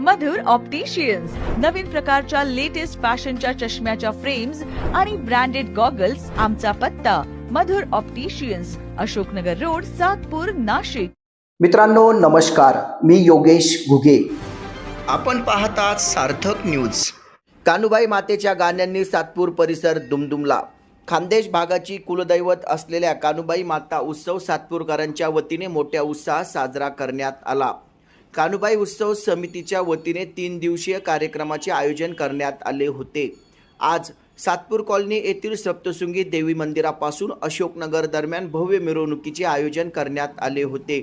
मधुर opticians नवीन प्रकारच्या latest फॅशनच्या चष्म्याच्या फ्रेम्स आणि ब्रँडेड गॉगल्स आमचा पत्ता. Madhur opticians Ashoknagar road Satpur Nashik. मित्रांनो नमस्कार. मी योगेश घुगे. आपण पाहतात सार्थक न्यूज कानुबाई मातेच्या गाण्यांनी सातपूर परिसर दुमदुमला. खानदेश भागाची कुलदैवत असलेल्या कानुबाई माता उत्सव सातपूरकरांच्या वतीने मोठ्या उत्साहात साजरा करण्यात आला. कानुबाई उत्सव समितीच्या वतीने तीन दिवसीय कार्यक्रमाचे आयोजन करण्यात आले होते. आज सातपूर कॉलनी येथील सप्तशृंगी देवी मंदिरापासून अशोकनगर दरम्यान भव्य मिरवणुकीचे आयोजन करण्यात आले होते.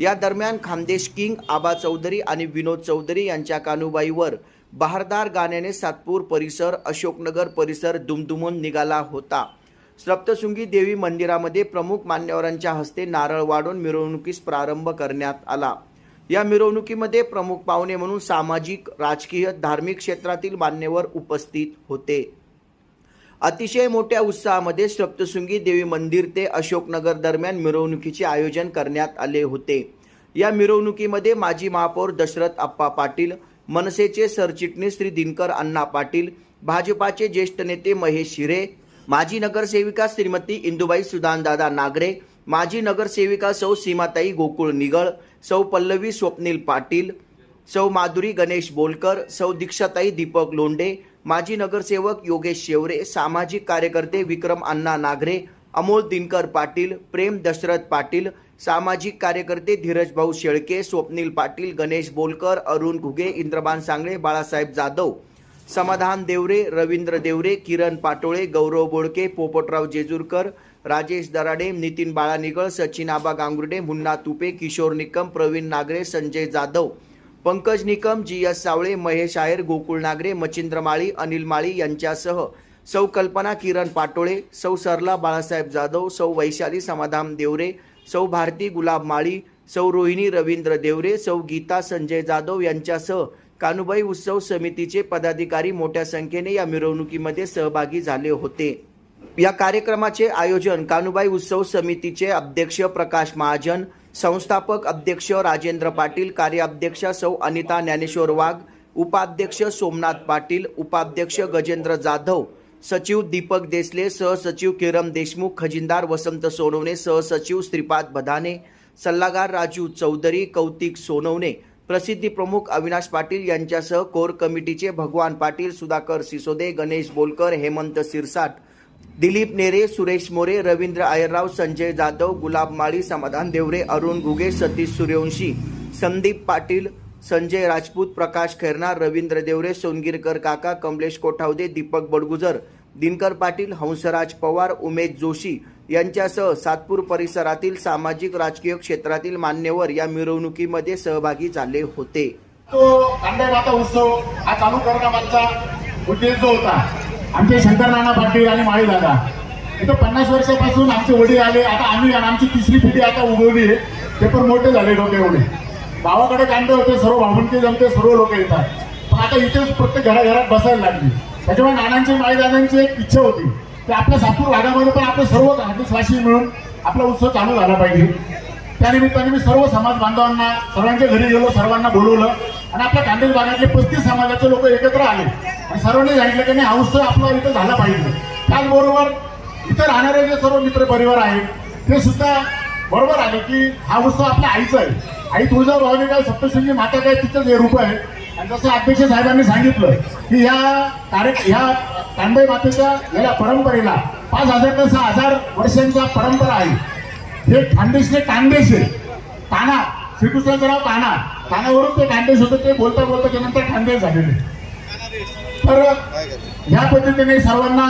या दरम्यान खानदेश किंग आबा चौधरी आणि विनोद चौधरी यांच्या कानुबाईवर बहारदार गाण्याने सातपूर परिसर अशोकनगर परिसर दुमदुमून निघाला होता. सप्तशृंगी देवी मंदिरामध्ये प्रमुख मान्यवरांच्या हस्ते नारळ वाढून मिरवणुकीस प्रारंभ करण्यात आला. या मिरवणुकीमध्ये प्रमुख पाहुणे म्हणून सामाजिक राजकीय धार्मिक क्षेत्रातील मान्यवर उपस्थित होते. अतिशय मोठ्या उत्साहामध्ये सप्तशृंगी देवी मंदिर ते अशोकनगर दरम्यान मिरवणुकीचे आयोजन करण्यात आले होते. या मिरवणुकीमध्ये माजी महापौर दशरथ आप्पा पाटील मनसेचे सरचिटणीस श्री दिनकर अण्णा पाटील भाजपाचे ज्येष्ठ नेते महेश शिरे माजी नगरसेविका श्रीमती इंदुबाई सुदानदादा नागरे माजी नगरसेविका सौ सीमाताई गोकुळ निगळ सौ पल्लवी स्वप्नील पाटील सौ माधुरी गणेश बोलकर सौ दीक्षाताई दीपक लोंडे माजी नगरसेवक योगेश शेवरे सामाजिक कार्यकर्ते विक्रम अण्णा नागरे अमोल दिनकर पाटील प्रेम दशरथ पाटील सामाजिक कार्यकर्ते धीरज भाऊ शेळके स्वप्नील पाटील गणेश बोलकर अरुण घुगे इंद्रबान सांगळे बाळासाहेब जाधव समाधान देवरे रवींद्र देवरे किरण पाटोळे गौरव बोडके पोपटराव जेजूरकर राजेश दराडे नितीन बाळानिगळ सचिन आबा गांगुर्डे मुन्ना तुपे किशोर निकम प्रवीण नागरे संजय जाधव पंकज निकम जी एस सावळे महेश आयर गोकुळ नागरे मचिंद्र माळी अनिल माळी यांच्यासह सौ कल्पना किरण पाटोळे सौ सरला बाळासाहेब जाधव सौ वैशाली समाधान देवरे सौ भारती गुलाब माळी सौ रोहिणी रवींद्र देवरे सौ गीता संजय जाधव यांच्यासह कानुबाई उत्सव समितीचे पदाधिकारी मोठ्या संख्येने या मिरवणुकीमध्ये सहभागी झाले होते. या कार्यक्रमाचे आयोजन कानुबाई उत्सव समितीचे अध्यक्ष प्रकाश महाजन संस्थापक अध्यक्ष राजेंद्र पाटील कार्याध्यक्ष सौ अनिता ज्ञानेश्वर वाघ उपाध्यक्ष सोमनाथ पाटील उपाध्यक्ष गजेंद्र जाधव सचिव दीपक देसले सहसचिव किरम देशमुख खजिनदार वसंत सोनवणे सहसचिव श्रीपाद बधाने सल्लागार राजू चौधरी कौतिक सोनवणे प्रसिद्धी प्रमुख अविनाश पाटील यांच्यासह कोर कमिटीचे भगवान पाटील सुधाकर सिसोदे गणेश बोलकर हेमंत सिरसाट दिलीप नेरे सुरेश मोरे रवींद्र आयरराव संजय जाधव गुलाब माळी समाधान देवरे अरुण घुगे सतीश सूर्यवंशी संदीप पाटील संजय राजपूत प्रकाश खैरनार रवींद्र देवरे सोनगिरकर काका कमलेश कोठावदे दीपक बडगुजर दिनकर पाटील हंसराज पवार उमेश जोशी यांच्यासह सातपूर परिसरातील सामाजिक राजकीय क्षेत्रातील मान्यवर या मिरवणुकीमध्ये सहभागी झाले होते. तो उत्सव हा चालू करण्यामागचा उद्देश जो होता आमचे शंकर नाना पाटील आणि माळी दादा. इथं पन्नास वर्षापासून आमचे वडील आले. आता आम्ही आमची तिसरी पिढी आता उगवली आहे. ते पण मोठे झाले डोके एवढे गावाकडे कांदे होते सर्व भावंके जमते सर्व लोक येतात. पण आता इथेच प्रत्येक घराघरात बसायला लागली. त्याच्यामुळे नानांची माळीदादांची एक इच्छा होती. की आपल्या सातपूर भागामध्ये पण आपले सर्व खानदेशवासी मिळून आपला उत्सव चालू झाला पाहिजे. त्यानिमित्ताने मी सर्व समाज बांधवांना सर्वांच्या घरी गेलो सर्वांना बोलवलं. आणि आपल्या कांदेज भागातले पस्तीस समाजाचे लोक एकत्र आले. आणि सर्वांनी सांगितलं की नाही हा उत्सव आपला इथं झाला पाहिजे. त्याचबरोबर इथं राहणारे जे सर्व मित्र परिवार आहेत ते सुद्धा बरोबर आले की हा उत्सव आपल्या आईचा आहे. आई तुळजाभवानी काय सप्तशृंगी माता काय तिचं जे रूप आहे. आणि जसं अध्यक्ष साहेबांनी सांगितलं की ह्या कार्य ह्या कांबे मातेच्या या परंपरेला पाच हजार ते सहा हजार वर्षांचा परंपरा आहे. हे खानदेशने कानदेश आहे काना श्रीकृष्णाचं नाव काना कानावरून ते खानदेश होतं ते बोलता बोलता ते नंतर खानदेश झालेले. तर ह्या पद्धतीने सर्वांना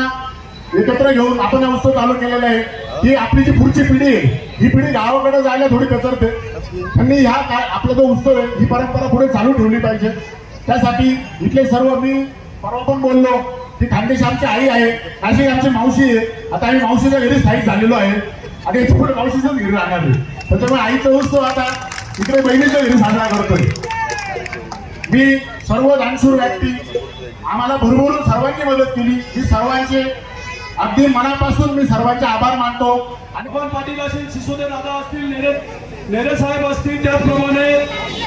एकत्र घेऊन आपण हा उत्सव चालू केलेला आहे. ही आपली जी पुढची पिढी आहे ही पिढी गावाकडे जायला थोडी कचरते त्यांनी ह्या का- आपला जो उत्सव आहे ही परंपरा पुढे चालू ठेवली पाहिजे. त्यासाठी इथले सर्व मी परवा पण बोललो की खानदेश आमची आई आहे नाशिक आमची मावशी आहे. आता आम्ही मावशीच्या घरी स्थायिक झालेलो आहे. आणि याच्यापुढे मावशीच्याच घरी राहणार आहे. त्याच्यामुळे आईचा उत्सव आता इकडे बहिणीच्या घरी साजरा करतोय. मी सर्व दानशूर व्यक्ती आम्हाला भरभरून सर्वांची मदत केली. मी सर्वांचे अगदी मनापासून मी सर्वांचे आभार मानतो. आणि पाटील असतील सिसोदे दादा असतील नेरे नेरे साहेब असतील त्याचप्रमाणे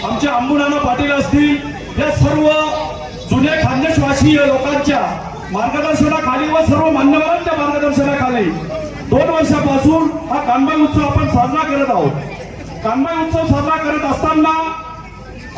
आमचे अंबुनाना पाटील असतील या सर्व जुन्या खानदेशवासीय लोकांच्या मार्गदर्शनाखाली व सर्व मान्यवरांच्या मार्गदर्शनाखाली दोन वर्षापासून हा कानबाई उत्सव आपण साजरा करत आहोत. कानबाई उत्सव साजरा करत असताना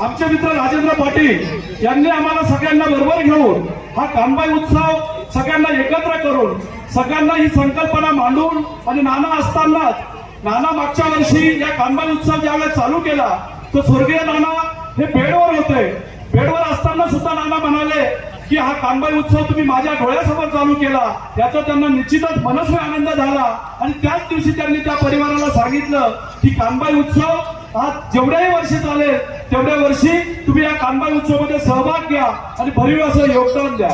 आमचे मित्र राजेंद्र पाटील यांनी आम्हाला सगळ्यांना बरोबर घेऊन हा कानबाई उत्सव सगळ्यांना एकत्र करून सगळ्यांना ही संकल्पना मांडून आणि नाना असतानाच नाना मागच्या वर्षी या कानबाई उत्सव ज्यावेळेस चालू केला तो स्वर्गीय नाना हे बेडवर होते. बेडवर असताना सुद्धा नाना म्हणाले की हा कानबाई उत्सव तुम्ही माझ्या डोळ्यासमोर चालू केला. याचा त्यांना निश्चितच मनस्वी आनंद झाला. आणि त्याच दिवशी त्यांनी त्या परिवाराला सांगितलं की कानबाई उत्सव हा जेवढ्याही वर्षी चालेल तेवढ्या वर्षी तुम्ही या कानबाई उत्सवामध्ये सहभाग घ्या आणि भरीव असं योगदान द्या.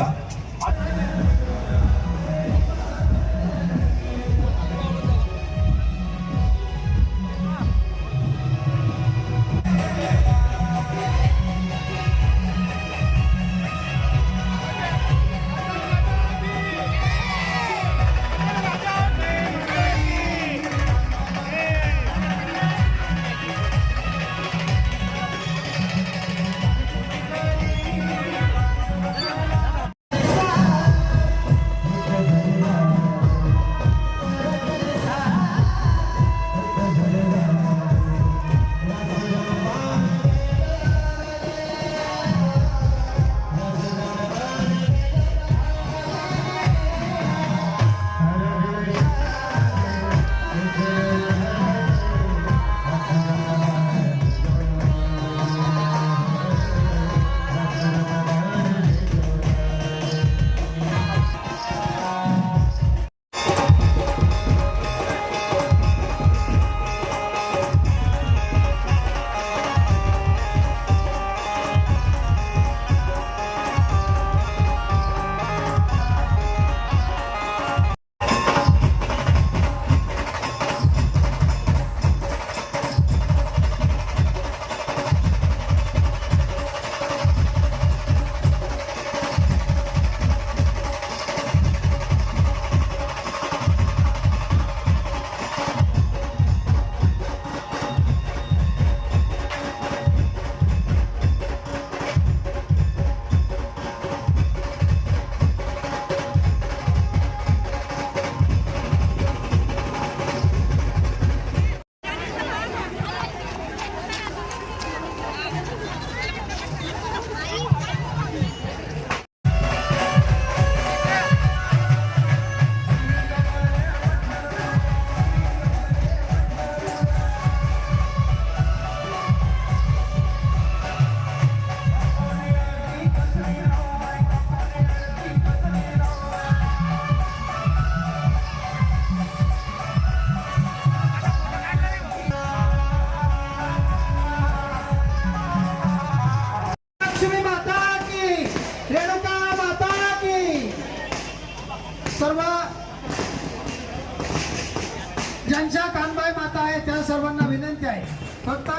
ज्यांच्या कानबाई माता आहे त्या सर्वांना विनंती आहे. फक्त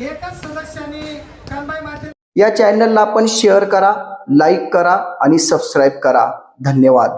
एकच सदस्याने कानबाई माते या चॅनलला आपण शेअर करा लाईक करा आणि सबस्क्राईब करा. धन्यवाद.